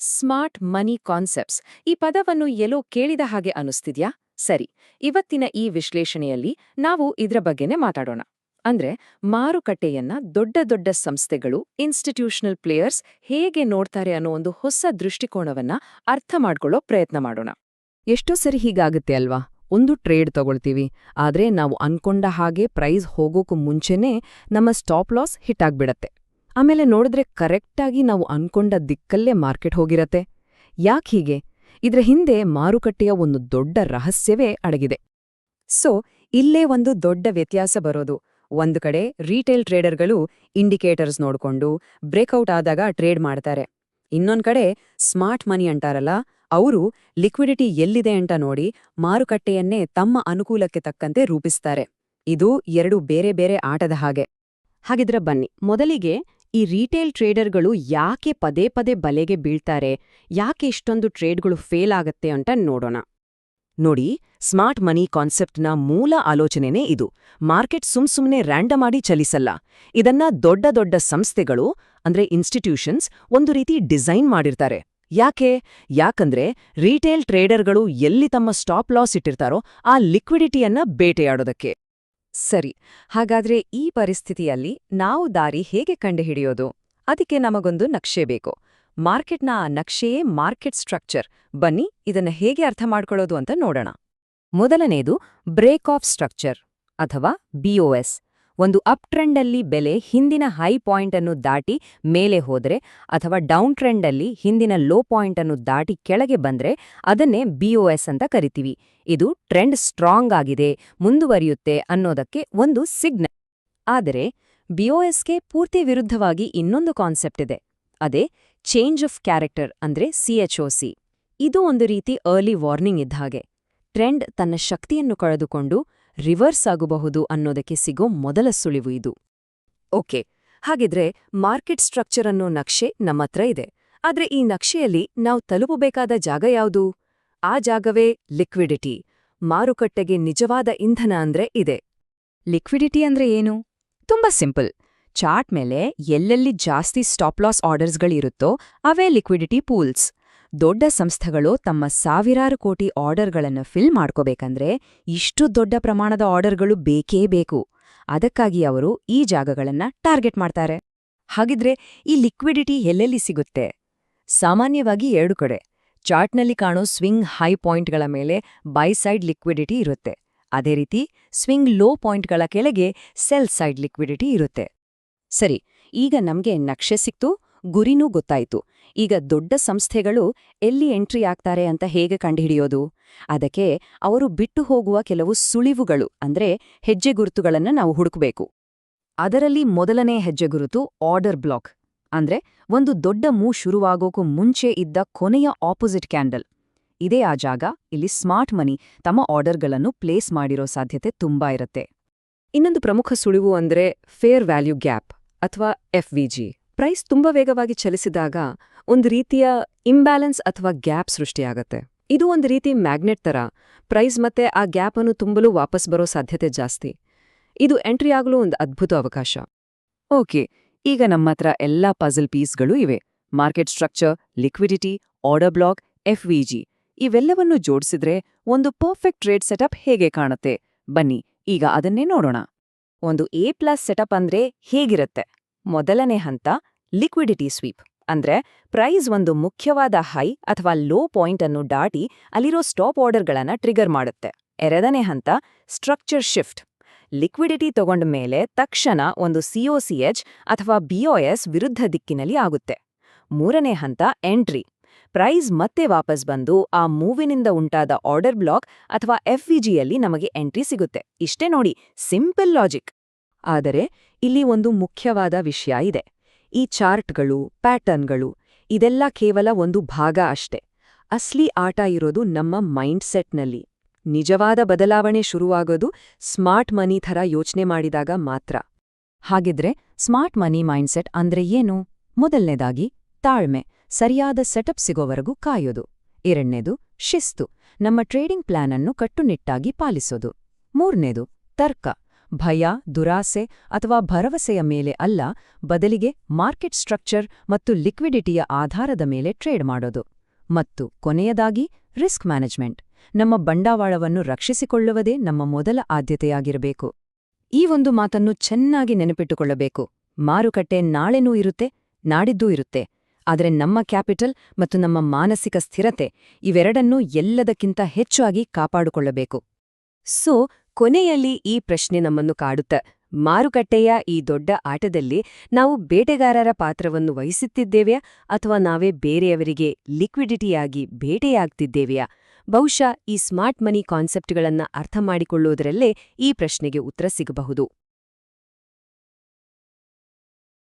Smart ಮನಿ concepts. ಈ ಪದವನ್ನು ಎಲ್ಲೋ ಕೇಳಿದ ಹಾಗೆ ಅನಿಸ್ತಿದ್ಯಾ ಸರಿ, ಇವತ್ತಿನ ಈ ವಿಶ್ಲೇಷಣೆಯಲ್ಲಿ ನಾವು ಇದ್ರ ಬಗ್ಗೆನೇ ಮಾತಾಡೋಣ. ಅಂದ್ರೆ ಮಾರುಕಟ್ಟೆಯನ್ನ ದೊಡ್ಡ ದೊಡ್ಡ ಸಂಸ್ಥೆಗಳು, ಇನ್ಸ್ಟಿಟ್ಯೂಷನಲ್ ಪ್ಲೇಯರ್ಸ್ ಹೇಗೆ ನೋಡ್ತಾರೆ ಅನ್ನೋ ಒಂದು ಹೊಸ ದೃಷ್ಟಿಕೋನವನ್ನ ಅರ್ಥ ಮಾಡ್ಕೊಳ್ಳೋ ಪ್ರಯತ್ನ ಮಾಡೋಣ. ಎಷ್ಟೋ ಸರಿ ಹೀಗಾಗುತ್ತೆ ಅಲ್ವಾ? ಒಂದು ಟ್ರೇಡ್ ತಗೊಳ್ತೀವಿ, ಆದ್ರೆ ನಾವು ಅನ್ಕೊಂಡ ಹಾಗೆ ಪ್ರೈಸ್ ಹೋಗೋಕು ಮುಂಚೆನೇ ನಮ್ಮ ಸ್ಟಾಪ್ ಲಾಸ್ ಹಿಟ್ ಆಗ್ಬಿಡತ್ತೆ. ಆಮೇಲೆ ನೋಡಿದ್ರೆ ಕರೆಕ್ಟಾಗಿ ನಾವು ಅನ್ಕೊಂಡ ದಿಕ್ಕಲ್ಲೇ ಮಾರ್ಕೆಟ್ ಹೋಗಿರತ್ತೆ. ಯಾಕೆ ಹೀಗೆ? ಇದ್ರ ಹಿಂದೆ ಮಾರುಕಟ್ಟೆಯ ಒಂದು ದೊಡ್ಡ ರಹಸ್ಯವೇ ಅಡಗಿದೆ. ಸೊ, ಇಲ್ಲೇ ಒಂದು ದೊಡ್ಡ ವ್ಯತ್ಯಾಸ ಬರೋದು. ಒಂದು ಕಡೆ ರೀಟೇಲ್ ಟ್ರೇಡರ್ಗಳು ಇಂಡಿಕೇಟರ್ಸ್ ನೋಡ್ಕೊಂಡು ಬ್ರೇಕ್ಔಟ್ ಆದಾಗ ಟ್ರೇಡ್ ಮಾಡ್ತಾರೆ. ಇನ್ನೊಂದು ಕಡೆ ಸ್ಮಾರ್ಟ್ ಮನಿ ಅಂಟಾರಲ್ಲ, ಅವರು ಲಿಕ್ವಿಡಿಟಿ ಎಲ್ಲಿದೆ ಅಂತ ನೋಡಿ ಮಾರುಕಟ್ಟೆಯನ್ನೇ ತಮ್ಮ ಅನುಕೂಲಕ್ಕೆ ತಕ್ಕಂತೆ ರೂಪಿಸ್ತಾರೆ. ಇದು ಎರಡು ಬೇರೆ ಬೇರೆ ಆಟದ ಹಾಗೆ. ಹಾಗಿದ್ರ ಬನ್ನಿ, ಮೊದಲಿಗೆ ಈ ರೀಟೇಲ್ ಟ್ರೇಡರ್ಗಳು ಯಾಕೆ ಪದೇ ಪದೇ ಬಲೆಗೆ ಬೀಳ್ತಾರೆ? ಯಾಕೆ ಇಷ್ಟೊಂದು ಟ್ರೇಡ್ಗಳು ಫೇಲ್ ಆಗತ್ತೆ ಅಂತ ನೋಡೋಣ. ನೋಡಿ ಸ್ಮಾರ್ಟ್ ಮನಿ ಕಾನ್ಸೆಪ್ಟ್ನ ಮೂಲ ಆಲೋಚನೆನೇ ಇದು. ಮಾರ್ಕೆಟ್ ಸುಮ್ಸುಮ್ನೆ ರ್ಯಾಂಡಮ್ ಮಾಡಿ ಚಲಿಸಲ್ಲ. ಇದನ್ನ ದೊಡ್ಡ ದೊಡ್ಡ ಸಂಸ್ಥೆಗಳು, ಅಂದ್ರೆ ಇನ್ಸ್ಟಿಟ್ಯೂಷನ್ಸ್ ಒಂದು ರೀತಿ ಡಿಸೈನ್ ಮಾಡಿರ್ತಾರೆ. ಯಾಕೆ? ಯಾಕಂದ್ರೆ ರೀಟೇಲ್ ಟ್ರೇಡರ್ಗಳು ಎಲ್ಲಿ ತಮ್ಮ ಸ್ಟಾಪ್ ಲಾಸ್ ಇಟ್ಟಿರ್ತಾರೋ ಆ ಲಿಕ್ವಿಡಿಟಿಯನ್ನ ಬೇಟೆಯಾಡೋದಕ್ಕೆ. ಸರಿ, ಹಾಗಾದ್ರೆ ಈ ಪರಿಸ್ಥಿತಿಯಲ್ಲಿ ನಾವು ದಾರಿ ಹೇಗೆ ಕಂಡುಹಿಡಿಯೋದು? ಅದಕ್ಕೆ ನಮಗೊಂದು ನಕ್ಷೆ ಬೇಕು. ಮಾರ್ಕೆಟ್ನ ಆ ನಕ್ಷೆಯೇ ಮಾರ್ಕೆಟ್ ಸ್ಟ್ರಕ್ಚರ್. ಬನ್ನಿ, ಇದನ್ನ ಹೇಗೆ ಅರ್ಥ ಮಾಡ್ಕೊಳ್ಳೋದು ಅಂತ ನೋಡೋಣ. ಮೊದಲನೇದು, ಬ್ರೇಕ್ ಆಫ್ ಸ್ಟ್ರಕ್ಚರ್ ಅಥವಾ ಬಿಒಎಸ್ ಒಂದು ಅಪ್ ಟ್ರೆಂಡಲ್ಲಿ ಬೆಲೆ ಹಿಂದಿನ ಹೈ ಪಾಯಿಂಟ್ ಅನ್ನು ದಾಟಿ ಮೇಲೆ ಹೋದರೆ ಅಥವಾ ಡೌನ್ ಟ್ರೆಂಡಲ್ಲಿ ಹಿಂದಿನ ಲೋ ಪಾಯಿಂಟ್ ಅನ್ನು ದಾಟಿ ಕೆಳಗೆ ಬಂದ್ರೆ ಅದನ್ನೇ ಬಿಒಎಸ್ ಅಂತ ಕರಿತೀವಿ. ಇದು ಟ್ರೆಂಡ್ ಸ್ಟ್ರಾಂಗ್ ಆಗಿದೆ, ಮುಂದುವರಿಯುತ್ತೆ ಅನ್ನೋದಕ್ಕೆ ಒಂದು ಸಿಗ್ನಲ್. ಆದರೆ ಬಿಒಎಸ್ಗೆ ಪೂರ್ತಿ ವಿರುದ್ಧವಾಗಿ ಇನ್ನೊಂದು ಕಾನ್ಸೆಪ್ಟ್ ಇದೆ. ಅದೇ ಚೇಂಜ್ ಆಫ್ ಕ್ಯಾರೆಕ್ಟರ್ ಅಂದ್ರೆ ಸಿಎಚ್ಒಸಿ ಇದು ಒಂದು ರೀತಿ ಅರ್ಲಿ ವಾರ್ನಿಂಗ್ ಇದ್ದ ಹಾಗೆ. ಟ್ರೆಂಡ್ ತನ್ನ ಶಕ್ತಿಯನ್ನು ಕಳೆದುಕೊಂಡು ರಿವರ್ಸ್ ಆಗಬಹುದು ಅನ್ನೋದಕ್ಕೆ ಸಿಗೋ ಮೊದಲ ಸುಳಿವು ಇದು. ಓಕೆ, ಹಾಗಿದ್ರೆ ಮಾರ್ಕೆಟ್ ಸ್ಟ್ರಕ್ಚರ್ ಅನ್ನೋ ನಕ್ಷೆ ನಮ್ಮತ್ರ ಇದೆ. ಆದ್ರೆ ಈ ನಕ್ಷೆಯಲ್ಲಿ ನಾವು ತಲುಪಬೇಕಾದ ಜಾಗ ಯಾವುದು? ಆ ಜಾಗವೇ ಲಿಕ್ವಿಡಿಟಿ, ಮಾರುಕಟ್ಟೆಗೆ ನಿಜವಾದ ಇಂಧನ ಅಂದ್ರೆ ಇದೆ. ಲಿಕ್ವಿಡಿಟಿ ಅಂದ್ರೆ ಏನು? ತುಂಬಾ ಸಿಂಪಲ್. ಚಾರ್ಟ್ ಮೇಲೆ ಎಲ್ಲೆಲ್ಲಿ ಜಾಸ್ತಿ ಸ್ಟಾಪ್ ಲಾಸ್ ಆರ್ಡರ್ಸ್ಗಳಿರುತ್ತೋ ಅವೇ ಲಿಕ್ವಿಡಿಟಿ ಪೂಲ್ಸ್. ದೊಡ್ಡ ಸಂಸ್ಥೆಗಳು ತಮ್ಮ ಸಾವಿರಾರು ಕೋಟಿ ಆರ್ಡರ್ಗಳನ್ನು ಫಿಲ್ ಮಾಡ್ಕೋಬೇಕಂದ್ರೆ ಇಷ್ಟು ದೊಡ್ಡ ಪ್ರಮಾಣದ ಆರ್ಡರ್ಗಳು ಬೇಕೇ ಬೇಕು. ಅದಕ್ಕಾಗಿ ಅವರು ಈ ಜಾಗಗಳನ್ನ ಟಾರ್ಗೆಟ್ ಮಾಡ್ತಾರೆ. ಹಾಗಿದ್ರೆ ಈ ಲಿಕ್ವಿಡಿಟಿ ಎಲ್ಲೆಲ್ಲಿ ಸಿಗುತ್ತೆ? ಸಾಮಾನ್ಯವಾಗಿ ಎರಡು ಕಡೆ. ಚಾರ್ಟ್ನಲ್ಲಿ ಕಾಣೋ ಸ್ವಿಂಗ್ ಹೈ ಪಾಯಿಂಟ್ಗಳ ಮೇಲೆ ಬೈ ಸೈಡ್ ಲಿಕ್ವಿಡಿಟಿ ಇರುತ್ತೆ. ಅದೇ ರೀತಿ ಸ್ವಿಂಗ್ ಲೋ ಪಾಯಿಂಟ್ಗಳ ಕೆಳಗೆ ಸೆಲ್ ಸೈಡ್ ಲಿಕ್ವಿಡಿಟಿ ಇರುತ್ತೆ. ಸರಿ, ಈಗ ನಮ್ಗೆ ನಕ್ಷೆ ಸಿಕ್ತು. ಗುರಿನೂ ಗೊತ್ತಾಯಿತು. ಈಗ ದೊಡ್ಡ ಸಂಸ್ಥೆಗಳು ಎಲ್ಲಿ ಎಂಟ್ರಿ ಆಗ್ತಾರೆ ಅಂತ ಹೇಗೆ ಕಂಡುಹಿಡಿಯೋದು? ಅದಕ್ಕೆ ಅವರು ಬಿಟ್ಟು ಹೋಗುವ ಕೆಲವು ಸುಳಿವುಗಳು, ಅಂದ್ರೆ ಹೆಜ್ಜೆ ಗುರುತುಗಳನ್ನ ನಾವು ಹುಡುಕಬೇಕು. ಅದರಲ್ಲಿ ಮೊದಲನೇ ಹೆಜ್ಜೆ ಗುರುತು ಆರ್ಡರ್ ಬ್ಲಾಕ್, ಅಂದ್ರೆ ಒಂದು ದೊಡ್ಡ ಮೂ ಶುರುವಾಗೋಕು ಮುಂಚೆ ಇದ್ದ ಕೊನೆಯ ಆಪೋಸಿಟ್ ಕ್ಯಾಂಡಲ್. ಇದೇ ಆ ಜಾಗ, ಇಲ್ಲಿ ಸ್ಮಾರ್ಟ್ ಮನಿ, ತಮ್ಮ ಆರ್ಡರ್ಗಳನ್ನು ಪ್ಲೇಸ್ ಮಾಡಿರೋ ಸಾಧ್ಯತೆ ತುಂಬಾ ಇರುತ್ತೆ. ಇನ್ನೊಂದು ಪ್ರಮುಖ ಸುಳಿವು ಅಂದ್ರೆ ಫೇರ್ ವ್ಯಾಲ್ಯೂ ಗ್ಯಾಪ್, ಅಥವಾ ಎಫ್ವಿಜಿ ಪ್ರೈಸ್ ತುಂಬಾ ವೇಗವಾಗಿ ಚಲಿಸಿದಾಗ ಒಂದು ರೀತಿಯ ಇಂಬ್ಯಾಲೆನ್ಸ್ ಅಥವಾ ಗ್ಯಾಪ್ ಸೃಷ್ಟಿಯಾಗತ್ತೆ. ಇದು ಒಂದು ರೀತಿ ಮ್ಯಾಗ್ನೆಟ್ ತರ. ಪ್ರೈಸ್ ಮತ್ತೆ ಆ ಗ್ಯಾಪ್ ಅನ್ನು ತುಂಬಲು ವಾಪಸ್ ಬರೋ ಸಾಧ್ಯತೆ ಜಾಸ್ತಿ. ಇದು ಎಂಟ್ರಿ ಆಗಲು ಒಂದು ಅದ್ಭುತ ಅವಕಾಶ. ಓಕೆ, ಈಗ ನಮ್ಮತ್ರ ಎಲ್ಲಾ ಪಜಲ್ ಪೀಸ್ಗಳು ಇವೆ. Market structure liquidity order block FVG ಇವೆಲ್ಲವನ್ನು ಜೋಡಿಸಿದ್ರೆ ಒಂದು ಪರ್ಫೆಕ್ಟ್ ಟ್ರೇಡ್ ಸೆಟಪ್ ಹೇಗೆ ಕಾಣುತ್ತೆ? ಬನ್ನಿ, ಈಗ ಅದನ್ನೇ ನೋಡೋಣ. ಒಂದು ಎ ಪ್ಲಸ್ ಸೆಟಪ್ ಅಂದ್ರೆ ಹೇಗಿರುತ್ತೆ? ಮೊದಲನೇ ಹಂತ ಲಿಕ್ವಿಡಿಟಿ ಸ್ವೀಪ್ ಅಂದ್ರೆ ಪ್ರೈಸ್ ಒಂದು ಮುಖ್ಯವಾದ ಹೈ ಅಥವಾ ಲೋ ಪಾಯಿಂಟ್ ಅನ್ನು ದಾಟಿ ಅಲ್ಲಿರೋ ಸ್ಟಾಪ್ ಆರ್ಡರ್ಗಳನ್ನು ಟ್ರಿಗರ್ ಮಾಡುತ್ತೆ. ಎರಡನೇ ಹಂತ ಸ್ಟ್ರಕ್ಚರ್ ಶಿಫ್ಟ್ ಲಿಕ್ವಿಡಿಟಿ ತಗೊಂಡ ಮೇಲೆ ತಕ್ಷಣ ಒಂದು ಸಿಒಸಿಎಚ್ ಅಥವಾ ಬಿಒಎಸ್ ವಿರುದ್ಧ ದಿಕ್ಕಿನಲ್ಲಿ ಆಗುತ್ತೆ. ಮೂರನೇ ಹಂತ ಎಂಟ್ರಿ ಪ್ರೈಸ್ ಮತ್ತೆ ವಾಪಸ್ ಬಂದು ಆ ಮೂವಿನಿಂದ ಉಂಟಾದ ಆರ್ಡರ್ ಬ್ಲಾಕ್ ಅಥವಾ ಎಫ್ವಿಜಿಯಲ್ಲಿ ನಮಗೆ ಎಂಟ್ರಿ ಸಿಗುತ್ತೆ. ಇಷ್ಟೇ ನೋಡಿ ಸಿಂಪಲ್ ಲಾಜಿಕ್ ಆದರೆ ಇಲ್ಲಿ ಒಂದು ಮುಖ್ಯವಾದ ವಿಷಯ ಇದೆ. ಈ ಚಾರ್ಟ್ಗಳು, ಪ್ಯಾಟರ್ನ್ಗಳು ಇದೆಲ್ಲ ಕೇವಲ ಒಂದು ಭಾಗ ಅಷ್ಟೆ. ಅಸ್ಲಿ ಆಟ ಇರೋದು ನಮ್ಮ ಮೈಂಡ್ಸೆಟ್ನಲ್ಲಿ. ನಿಜವಾದ ಬದಲಾವಣೆ ಶುರುವಾಗೋದು ಸ್ಮಾರ್ಟ್ ಮನಿ ಥರ ಯೋಚನೆ ಮಾಡಿದಾಗ ಮಾತ್ರ. ಹಾಗಿದ್ರೆ ಸ್ಮಾರ್ಟ್ ಮನಿ ಮೈಂಡ್ಸೆಟ್ ಅಂದ್ರೆ ಏನು? ಮೊದಲನೇದಾಗಿ ತಾಳ್ಮೆ, ಸರಿಯಾದ ಸೆಟಪ್ ಸಿಗೋವರೆಗೂ ಕಾಯೋದು. ಎರಡನೇದು ಶಿಸ್ತು, ನಮ್ಮ ಟ್ರೇಡಿಂಗ್ ಪ್ಲಾನ್ ಅನ್ನು ಕಟ್ಟುನಿಟ್ಟಾಗಿ ಪಾಲಿಸೋದು. ಮೂರನೇದು ತರ್ಕ ಭಯ, ದುರಾಸೆ ಅಥವಾ ಭರವಸೆಯ ಮೇಲೆ ಅಲ್ಲ, ಬದಲಿಗೆ ಮಾರ್ಕೆಟ್ ಸ್ಟ್ರಕ್ಚರ್ ಮತ್ತು ಲಿಕ್ವಿಡಿಟಿಯ ಆಧಾರದ ಮೇಲೆ ಟ್ರೇಡ್ ಮಾಡೋದು. ಮತ್ತು ಕೊನೆಯದಾಗಿ, ರಿಸ್ಕ್ ಮ್ಯಾನೇಜ್ಮೆಂಟ್. ನಮ್ಮ ಬಂಡವಾಳವನ್ನು ರಕ್ಷಿಸಿಕೊಳ್ಳುವುದೇ ನಮ್ಮ ಮೊದಲ ಆದ್ಯತೆಯಾಗಿರಬೇಕು. ಈ ಒಂದು ಮಾತನ್ನು ಚೆನ್ನಾಗಿ ನೆನಪಿಟ್ಟುಕೊಳ್ಳಬೇಕು. ಮಾರುಕಟ್ಟೆ ನಾಳೆನೂ ಇರುತ್ತೆ, ನಾಡಿದ್ದೂ ಇರುತ್ತೆ. ಆದರೆ ನಮ್ಮ ಕ್ಯಾಪಿಟಲ್ ಮತ್ತು ನಮ್ಮ ಮಾನಸಿಕ ಸ್ಥಿರತೆ ಇವೆರಡನ್ನೂ ಎಲ್ಲದಕ್ಕಿಂತ ಹೆಚ್ಚಾಗಿ ಕಾಪಾಡಿಕೊಳ್ಳಬೇಕು. ಸೊ, ಕೊನೆಯಲ್ಲಿ ಈ ಪ್ರಶ್ನೆ ನಮ್ಮನ್ನು ಕಾಡುತ್ತೆ. ಮಾರುಕಟ್ಟೆಯ ಈ ದೊಡ್ಡ ಆಟದಲ್ಲಿ ನಾವು ಬೇಟೆಗಾರರ ಪಾತ್ರವನ್ನು ವಹಿಸುತ್ತಿದ್ದೇವೆಯಾ ಅಥವಾ ನಾವೇ ಬೇರೆಯವರಿಗೆ ಲಿಕ್ವಿಡಿಟಿಯಾಗಿ ಬೇಟೆಯಾಗ್ತಿದ್ದೇವೆಯಾ? ಬಹುಶಃ ಈ ಸ್ಮಾರ್ಟ್ ಮನಿ ಕಾನ್ಸೆಪ್ಟ್ಗಳನ್ನು ಅರ್ಥ ಮಾಡಿಕೊಳ್ಳುವುದರಲ್ಲೇ ಈ ಪ್ರಶ್ನೆಗೆ ಉತ್ತರ ಸಿಗಬಹುದು.